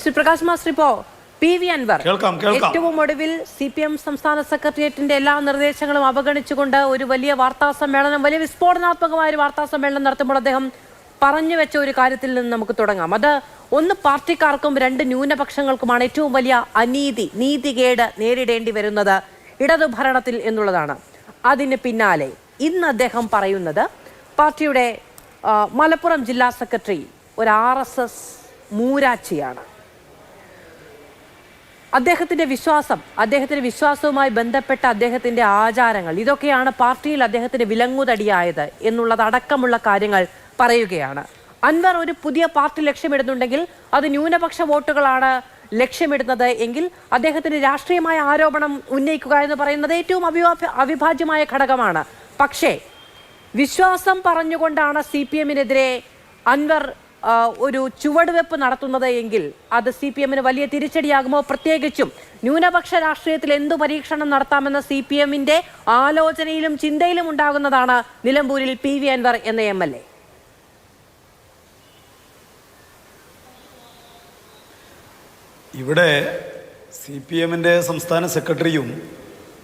Shri Prakash master ഇപ്പോ P V Anvar. ഏറ്റവും ഒടുവിൽ സി പി എം സംസ്ഥാന സെക്രട്ടേറിയറ്റിന്റെ എല്ലാ നിർദ്ദേശങ്ങളും അവഗണിച്ചുകൊണ്ട് ഒരു വലിയ വാർത്താ സമ്മേളനം വലിയ വിസ്ഫോടനാത്മകമായ ഒരു വാർത്താ സമ്മേളനം നടത്തുമ്പോൾ അദ്ദേഹം പറഞ്ഞു വെച്ച ഒരു കാര്യത്തിൽ നിന്ന് നമുക്ക് തുടങ്ങാം. അത് ഒന്ന് പാർട്ടിക്കാർക്കും രണ്ട് ന്യൂനപക്ഷങ്ങൾക്കുമാണ് ഏറ്റവും വലിയ അനീതി നീതികേട് നേരിടേണ്ടി വരുന്നത് ഇടതുഭരണത്തിൽ എന്നുള്ളതാണ്. അതിന് പിന്നാലെ ഇന്ന് അദ്ദേഹം പറയുന്നത് പാർട്ടിയുടെ മലപ്പുറം ജില്ലാ സെക്രട്ടറി ഒരു ആർ എസ് എസ് മൂരാച്ചിയാണ്. അദ്ദേഹത്തിന്റെ വിശ്വാസം അദ്ദേഹത്തിന്റെ വിശ്വാസവുമായി ബന്ധപ്പെട്ട അദ്ദേഹത്തിന്റെ ആചാരങ്ങൾ ഇതൊക്കെയാണ് പാർട്ടിയിൽ അദ്ദേഹത്തിന് വിലങ്ങുതടിയായത് എന്നുള്ളത് അടക്കമുള്ള കാര്യങ്ങൾ പറയുകയാണ്. അൻവർ ഒരു പുതിയ പാർട്ടി ലക്ഷ്യമിടുന്നുണ്ടെങ്കിൽ അത് ന്യൂനപക്ഷ വോട്ടുകളാണ് ലക്ഷ്യമിടുന്നത് എങ്കിൽ അദ്ദേഹത്തിന്റെ രാഷ്ട്രീയമായ ആരോപണം ഉന്നയിക്കുക എന്ന് പറയുന്നത് ഏറ്റവും അവിഭാ അവിഭാജ്യമായ ഘടകമാണ്. പക്ഷേ വിശ്വാസം പറഞ്ഞുകൊണ്ടാണ് സി പി എമ്മിനെതിരെ അൻവർ ഒരു ചുവടുവെപ്പ് നടത്തുന്നത് എങ്കിൽ അത് സി പി എമ്മിന് വലിയ തിരിച്ചടിയാകുമോ? പ്രത്യേകിച്ചും ന്യൂനപക്ഷ രാഷ്ട്രീയത്തിൽ എന്തു പരീക്ഷണം നടത്താമെന്ന സി പി എമ്മിന്റെ ആലോചനയിലും ചിന്തയിലും ഉണ്ടാകുന്നതാണ് നിലമ്പൂരിൽ പി വി അൻവർ എന്ന എം എൽ എ. ഇവിടെ സി പി എമ്മിന്റെ സംസ്ഥാന സെക്രട്ടറിയും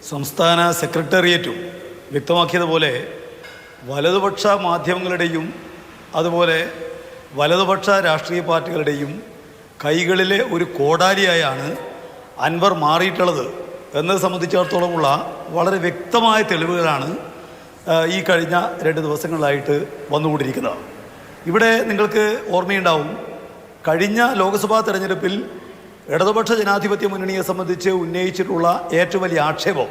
സംസ്ഥാന സെക്രട്ടേറിയറ്റും വ്യക്തമാക്കിയതുപോലെ വലതുപക്ഷ മാധ്യമങ്ങളുടെയും അതുപോലെ വലതുപക്ഷ രാഷ്ട്രീയ പാർട്ടികളുടെയും കൈകളിലെ ഒരു കോടാലിയായാണ് അൻവർ മാറിയിട്ടുള്ളത് എന്നത് സംബന്ധിച്ചിടത്തോളമുള്ള വളരെ വ്യക്തമായ തെളിവുകളാണ് ഈ കഴിഞ്ഞ രണ്ട് ദിവസങ്ങളിലായിട്ട് വന്നുകൊണ്ടിരിക്കുന്നത്. ഇവിടെ നിങ്ങൾക്ക് ഓർമ്മയുണ്ടാവും കഴിഞ്ഞ ലോക്സഭാ തെരഞ്ഞെടുപ്പിൽ ഇടതുപക്ഷ ജനാധിപത്യ മുന്നണിയെ സംബന്ധിച്ച് ഉന്നയിച്ചിട്ടുള്ള ഏറ്റവും വലിയ ആക്ഷേപം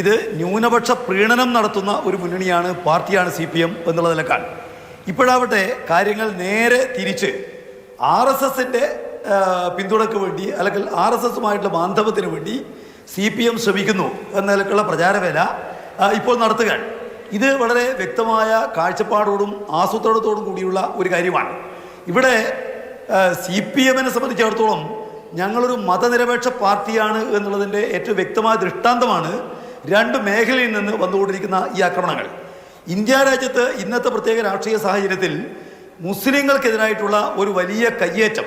ഇത് ന്യൂനപക്ഷ പ്രീണനം നടത്തുന്ന ഒരു മുന്നണിയാണ് പാർട്ടിയാണ് സി പി എം എന്നുള്ളതിലേക്കാണ് ഇപ്പോഴാവട്ടെ കാര്യങ്ങൾ നേരെ തിരിച്ച് ആർ എസ് എസിന്റെ പിന്തുണയ്ക്ക് വേണ്ടി അല്ലെങ്കിൽ ആർ എസ് എസുമായിട്ടുള്ള ബാന്ധവത്തിന് വേണ്ടി സി പി എം ശ്രമിക്കുന്നു എന്ന നിലക്കുള്ള പ്രചാരവേല ഇപ്പോൾ നടത്തുകയാണ്. ഇത് വളരെ വ്യക്തമായ കാഴ്ചപ്പാടോടും ആസൂത്രണത്തോടും കൂടിയുള്ള ഒരു കാര്യമാണ്. ഇവിടെ സി പി എമ്മിനെ സംബന്ധിച്ചിടത്തോളം ഞങ്ങളൊരു മതനിരപേക്ഷ പാർട്ടിയാണ് എന്നുള്ളതിന്റെ ഏറ്റവും വ്യക്തമായ ദൃഷ്ടാന്തമാണ് രണ്ട് മേഖലയിൽ നിന്ന് വന്നുകൊണ്ടിരിക്കുന്ന ഈ ആക്രമണങ്ങൾ. ഇന്ത്യ രാജ്യത്ത് ഇന്നത്തെ പ്രത്യേക രാഷ്ട്രീയ സാഹചര്യത്തിൽ മുസ്ലിങ്ങൾക്കെതിരായിട്ടുള്ള ഒരു വലിയ കയ്യേറ്റം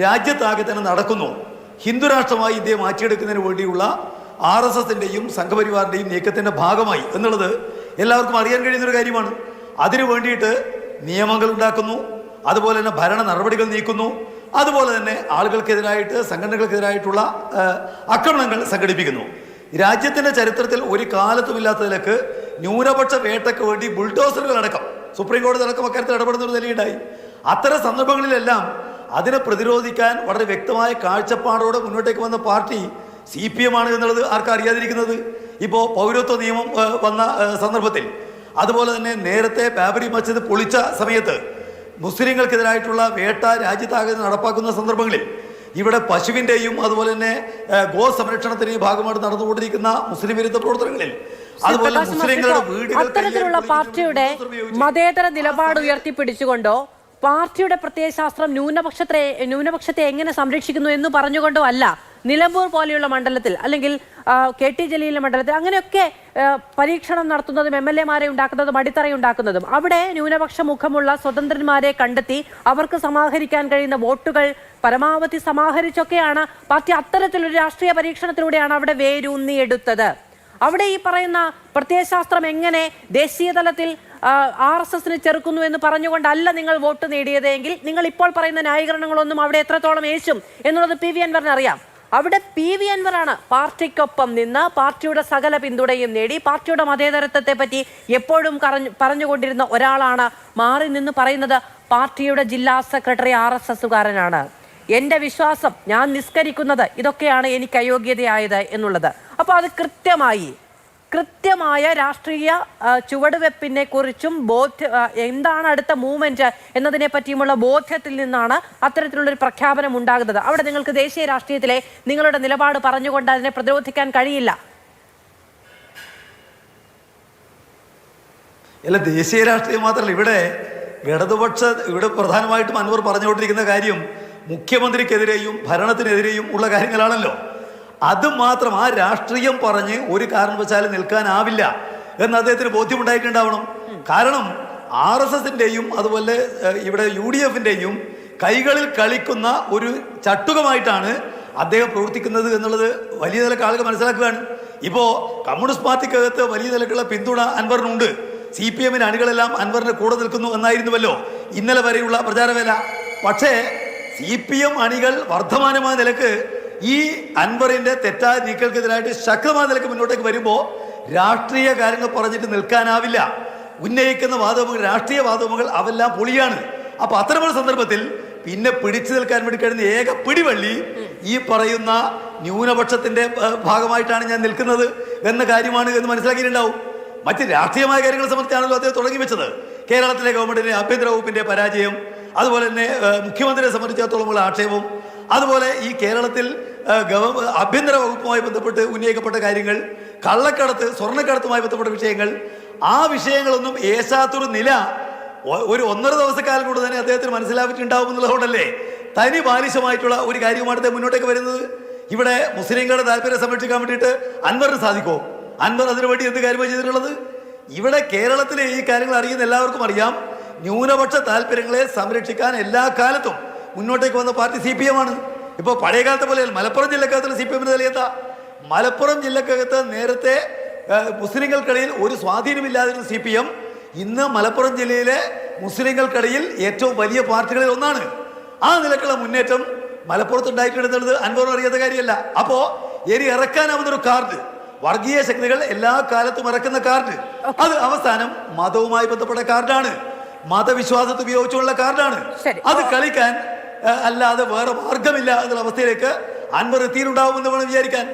രാജ്യത്താകെ തന്നെ നടക്കുന്നു. ഹിന്ദുരാഷ്ട്രമായി ഇന്ത്യയെ മാറ്റിയെടുക്കുന്നതിന് വേണ്ടിയുള്ള ആർ എസ് എസിന്റെയും സംഘപരിവാറിന്റെയും നീക്കത്തിന്റെ ഭാഗമായി എന്നുള്ളത് എല്ലാവർക്കും അറിയാൻ കഴിയുന്നൊരു കാര്യമാണ്. അതിനു വേണ്ടിയിട്ട് നിയമങ്ങൾ ഉണ്ടാക്കുന്നു. അതുപോലെ തന്നെ ഭരണ നടപടികൾ നീക്കുന്നു. അതുപോലെ തന്നെ ആളുകൾക്കെതിരായിട്ട് സംഘടനകൾക്കെതിരായിട്ടുള്ള ആക്രമണങ്ങൾ സംഘടിപ്പിക്കുന്നു. രാജ്യത്തിന്റെ ചരിത്രത്തിൽ ഒരു കാലത്തുമില്ലാത്തതിലേക്ക് ന്യൂനപക്ഷ വേട്ടയ്ക്ക് വേണ്ടി ബുൾഡോസറുകൾ അടക്കം സുപ്രീം കോടതി അടക്കം അക്കാര്യത്തിൽ ഇടപെടുന്ന ഒരു നിലയുണ്ടായി. അത്തരം സന്ദർഭങ്ങളിലെല്ലാം അതിനെ പ്രതിരോധിക്കാൻ വളരെ വ്യക്തമായ കാഴ്ചപ്പാടോടെ മുന്നോട്ടേക്ക് വന്ന പാർട്ടി സി പി എം ആണ് എന്നുള്ളത് ആർക്കും അറിയാതിരിക്കുന്നത് ഇപ്പോൾ പൗരത്വ നിയമം വന്ന സന്ദർഭത്തിൽ. അതുപോലെ തന്നെ നേരത്തെ ബാബരി മസ്ജിദ് പൊളിച്ച സമയത്ത് മുസ്ലിങ്ങൾക്കെതിരായിട്ടുള്ള വേട്ട രാജ്യത്താകെ നടപ്പാക്കുന്ന സന്ദർഭങ്ങളിൽ ഇവിടെ പശുവിന്റെയും അതുപോലെ തന്നെ ഗോ സംരക്ഷണത്തിന്റെയും ഭാഗമായിട്ട് നടന്നുകൊണ്ടിരിക്കുന്ന മുസ്ലിം വിരുദ്ധ പ്രവർത്തനങ്ങളിൽ അത്തരത്തിലുള്ള പാർട്ടിയുടെ മതേതര നിലപാട് ഉയർത്തിപ്പിടിച്ചുകൊണ്ടോ പാർട്ടിയുടെ പ്രത്യയശാസ്ത്രം ന്യൂനപക്ഷത്തെ ന്യൂനപക്ഷത്തെ എങ്ങനെ സംരക്ഷിക്കുന്നു എന്ന് പറഞ്ഞുകൊണ്ടോ അല്ല നിലമ്പൂർ പോലെയുള്ള മണ്ഡലത്തിൽ അല്ലെങ്കിൽ കെ ടി ജലീലിന്റെ മണ്ഡലത്തിൽ അങ്ങനെയൊക്കെ പരീക്ഷണം നടത്തുന്നതും എം എൽ എമാരെ ഉണ്ടാക്കുന്നതും അടിത്തറയുണ്ടാക്കുന്നതും അവിടെ ന്യൂനപക്ഷ മുഖമുള്ള സ്വതന്ത്രന്മാരെ കണ്ടെത്തി അവർക്ക് സമാഹരിക്കാൻ കഴിയുന്ന വോട്ടുകൾ പരമാവധി സമാഹരിച്ചൊക്കെയാണ്. പാർട്ടി അത്തരത്തിലൊരു രാഷ്ട്രീയ പരീക്ഷണത്തിലൂടെയാണ് അവിടെ വേരൂന്നിയെടുത്തത്. അവിടെ ഈ പറയുന്ന പ്രത്യയശാസ്ത്രം എങ്ങനെ ദേശീയ തലത്തിൽ ആർ എസ് എസിന് ചെറുക്കുന്നു എന്ന് പറഞ്ഞുകൊണ്ടല്ല നിങ്ങൾ വോട്ട് നേടിയതെങ്കിൽ നിങ്ങൾ ഇപ്പോൾ പറയുന്ന ന്യായീകരണങ്ങളൊന്നും അവിടെ എത്രത്തോളം ഏശും എന്നുള്ളത് പി വി അൻവറിന് അറിയാം. അവിടെ പി വി അൻവറാണ് പാർട്ടിക്കൊപ്പം നിന്ന് പാർട്ടിയുടെ സകല പിന്തുണയും നേടി പാർട്ടിയുടെ മതേതരത്വത്തെ പറ്റി എപ്പോഴും കറഞ്ഞു പറഞ്ഞുകൊണ്ടിരുന്ന ഒരാളാണ് മാറി നിന്ന് പറയുന്നത് പാർട്ടിയുടെ ജില്ലാ സെക്രട്ടറി ആർ എസ് എസുകാരനാണ്. എന്റെ വിശ്വാസം ഞാൻ നിസ്കരിക്കുന്നത് ഇതൊക്കെയാണ് എനിക്ക് അയോഗ്യതയായത് എന്നുള്ളത്. അപ്പോൾ അത് കൃത്യമായി കൃത്യമായ രാഷ്ട്രീയ ചുവടുവെപ്പിനെ കുറിച്ചും ബോധ്യ എന്താണ് അടുത്ത മൂവ്മെന്റ് എന്നതിനെ പറ്റിയുമുള്ള ബോധ്യത്തിൽ നിന്നാണ് അത്തരത്തിലുള്ളൊരു പ്രഖ്യാപനം ഉണ്ടാകുന്നത്. അവിടെ നിങ്ങൾക്ക് ദേശീയ രാഷ്ട്രീയത്തിലെ നിങ്ങളുടെ നിലപാട് പറഞ്ഞുകൊണ്ട് അതിനെ പ്രതിരോധിക്കാൻ കഴിയില്ല. അല്ല ദേശീയ രാഷ്ട്രീയം മാത്രമല്ല ഇവിടെ ഇടതുപക്ഷ ഇവിടെ പ്രധാനമായിട്ടും അൻവർ പറഞ്ഞുകൊണ്ടിരിക്കുന്ന കാര്യം മുഖ്യമന്ത്രിക്കെതിരെയും ഭരണത്തിനെതിരെയും ഉള്ള കാര്യങ്ങളാണല്ലോ. അത് മാത്രം ആ രാഷ്ട്രീയം പറഞ്ഞ് ഒരു കാരണവശാലും നിൽക്കാനാവില്ല എന്ന് അദ്ദേഹത്തിന് ബോധ്യമുണ്ടായിട്ടുണ്ടാവണം. കാരണം ആർ എസ് എസിന്റെയും അതുപോലെ ഇവിടെ യു ഡി എഫിന്റെയും കൈകളിൽ കളിക്കുന്ന ഒരു ചട്ടുകമായിട്ടാണ് അദ്ദേഹം പ്രവർത്തിക്കുന്നത് എന്നുള്ളത് വലിയ നിലയ്ക്ക് ആളുകൾ മനസ്സിലാക്കുകയാണ്. ഇപ്പോ കമ്മ്യൂണിസ്റ്റ് പാർട്ടിക്കകത്ത് വലിയ നിലക്കുള്ള പിന്തുണ അൻവറിനുണ്ട്. സി പി എമ്മിന് അണികളെല്ലാം അൻവറിന്റെ കൂടെ നിൽക്കുന്നു എന്നായിരുന്നുവല്ലോ ഇന്നലെ വരെയുള്ള പ്രചാരവേല. പക്ഷേ സി പി എം അണികൾ വർദ്ധമാനമായ നിലയ്ക്ക് ഈ അൻവറിന്റെ തെറ്റായ നീക്കങ്ങൾക്കെതിരായിട്ട് ശക്തമായ നിലയ്ക്ക് മുന്നോട്ടേക്ക് വരുമ്പോൾ രാഷ്ട്രീയ കാര്യങ്ങൾ പറഞ്ഞിട്ട് നിൽക്കാനാവില്ല. ഉന്നയിക്കുന്ന വാദവും രാഷ്ട്രീയ വാദമുകൾ അവെല്ലാം പൊളിയാണ്. അപ്പൊ അത്തരമൊരു സന്ദർഭത്തിൽ പിന്നെ പിടിച്ചു നിൽക്കാൻ വേണ്ടി കഴിയുന്ന ഏക പിടിവള്ളി ഈ പറയുന്ന ന്യൂനപക്ഷത്തിന്റെ ഭാഗമായിട്ടാണ് ഞാൻ നിൽക്കുന്നത് എന്ന കാര്യമാണ് എന്ന് മനസ്സിലാക്കിയിട്ടുണ്ടാവും. മറ്റ് രാഷ്ട്രീയമായ കാര്യങ്ങളെ സംബന്ധിച്ചാണല്ലോ അദ്ദേഹം തുടങ്ങി വെച്ചത്. കേരളത്തിലെ ഗവൺമെന്റിന്റെ ആഭ്യന്തര വകുപ്പിന്റെ പരാജയം അതുപോലെ തന്നെ മുഖ്യമന്ത്രിയെ സംബന്ധിച്ചിടത്തോളമുള്ള ആക്ഷേപവും അതുപോലെ ഈ കേരളത്തിൽ ഗവ- ആഭ്യന്തര വകുപ്പുമായി ബന്ധപ്പെട്ട് ഉന്നയിക്കപ്പെട്ട കാര്യങ്ങൾ കള്ളക്കടത്ത് സ്വർണക്കടത്തുമായി ബന്ധപ്പെട്ട വിഷയങ്ങൾ ആ വിഷയങ്ങളൊന്നും ഏശാത്തൊരു നില ഒരു ഒന്നര ദിവസക്കാലം കൊണ്ട് തന്നെ അദ്ദേഹത്തിന് മനസ്സിലാക്കിയിട്ടുണ്ടാവും എന്നുള്ളതുകൊണ്ടല്ലേ തനി ബാലിശമായിട്ടുള്ള ഒരു അദ്ദേഹം മുന്നോട്ടേക്ക് വരുന്നത്? ഇവിടെ മുസ്ലിങ്ങളുടെ താല്പര്യം സംരക്ഷിക്കാൻ വേണ്ടിയിട്ട് അൻവറിന് സാധിക്കുമോ അൻവർ അതിനുവേണ്ടി എന്ത് കാര്യമാണ് ചെയ്തിട്ടുള്ളത്? ഇവിടെ കേരളത്തിലെ ഈ കാര്യങ്ങൾ അറിയുന്ന എല്ലാവർക്കും അറിയാം. ന്യൂനപക്ഷ താല്പര്യങ്ങളെ സംരക്ഷിക്കാൻ എല്ലാ കാലത്തും മുന്നോട്ടേക്ക് വന്ന പാർട്ടി സി പി എം ആണ്. ഇപ്പോൾ പഴയ കാലത്തെ പോലെ മലപ്പുറം ജില്ലക്കകത്തുള്ള സി പി എമ്മിന് നിലയെത്താ മലപ്പുറം ജില്ലക്കകത്ത് നേരത്തെ മുസ്ലിങ്ങൾക്കിടയിൽ ഒരു സ്വാധീനമില്ലാതിരുന്ന സി പി എം ഇന്ന് മലപ്പുറം ജില്ലയിലെ മുസ്ലിങ്ങൾക്കിടയിൽ ഏറ്റവും വലിയ പാർട്ടികളിൽ ഒന്നാണ്. ആ നിലക്കുള്ള മുന്നേറ്റം മലപ്പുറത്ത് ഉണ്ടായിട്ടുണ്ടെന്നുള്ളത് അൻവറും അറിയാത്ത കാര്യമല്ല. അപ്പോ എരി ഇറക്കാനാവുന്ന ഒരു കാർഡ്. വർഗീയ ശക്തികൾ എല്ലാ കാലത്തും ഇറക്കുന്ന കാർഡ്. അത് അവസാനം മതവുമായി ബന്ധപ്പെട്ട കാർഡാണ്. മതവിശ്വാസത്തെ ഉപയോഗിച്ചുള്ള കാർഡാണ്. അത് കളിക്കാൻ അല്ലാതെ വേറെ മാർഗമില്ല എന്നുള്ള അവസ്ഥയിലേക്ക് അൻവർ എത്തിയിട്ടുണ്ടാവുമെന്ന് വേണം വിചാരിക്കാൻ.